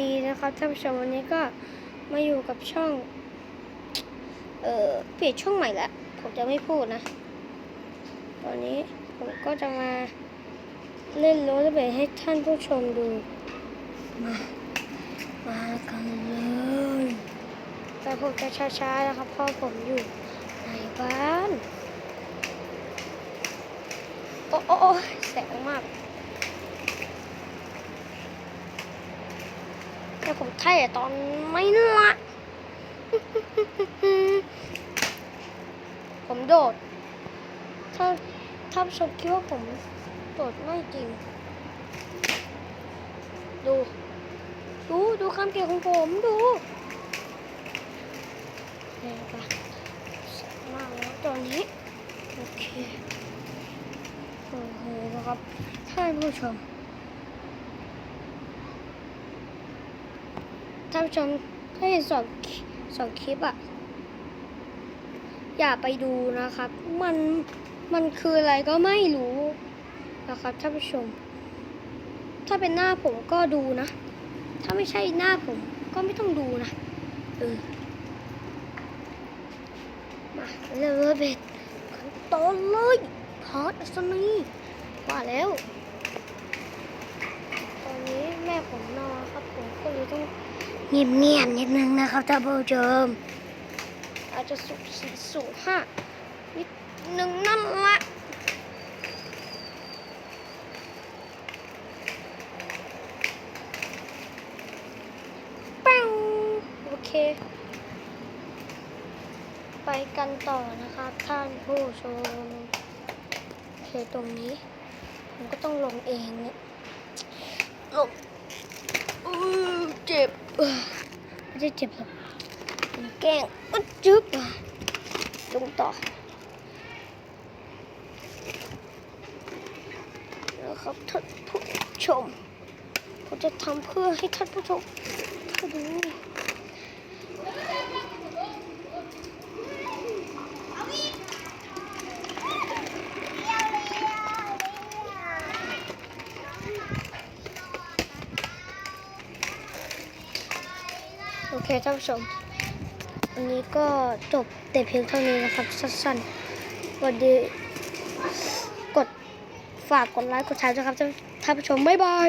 ดีนะครับท่านผู้ชมวันนี้ก็มาอยู่กับช่อง เอ่อเปลี่ยนช่องใหม่ละผมจะไม่พูดนะ ตอนนี้ผมก็จะมาเล่นโรลเลอร์เบให้ท่านผู้ชมดู มา มากันเลยแต่ผมจะช้าๆนะครับเพราะผมอยู่ในบ้าน โอ้โอ้แสงมาก แต่ผมไท่ตอนไม่ละผมโดด ถ้าถ้าชมคิดว่าผมโดดไม่จริง ดู ดูดูความเก่งของผมดูนี่ปะสวยมากแล้วตอนนี้ โอเค โอ้โหนะครับท่านผู้ชม ท่านผู้ชมถ้าเห็นสองสองคลิปอะอย่าไปดูนะครับ มันมันคืออะไรก็ไม่รู้นะครับท่านผู้ชม ถ้าเป็นหน้าผมก็ดูนะ ถ้าไม่ใช่หน้าผมก็ไม่ต้องดูนะเออมาเริ่มเลเบ็ดตอนเลยพอดอัศนีว่าแล้ว ตอนนี้แม่ผมนอนครับผมก็เลยต้อง เงียบๆนิดนึงนะครับท่านผู้ชมอาจจะสูสี่สูงห้านิดนึงนั่นละป้งโอเค ไปกันต่อนะครับท่านผู้ชมโอเคตรงนี้ ผมก็ต้องลงเองเนี่ยลง อือเจ็บเอ้อ ได้เจ็บหรอกแกงอึดจึ๊บอะลงต่อนะครับท่านผู้ชมผมจะทำเพื่อให้ท่านผู้ชมดูดูโอเคท่านผู้ชมวันนี้ก็จบแต่เพียงเท่านี้นะครับสั้นๆวันดีกดฝากกดไลค์กดแชร์นะครับท่านผู้ชมบ๊ายบาย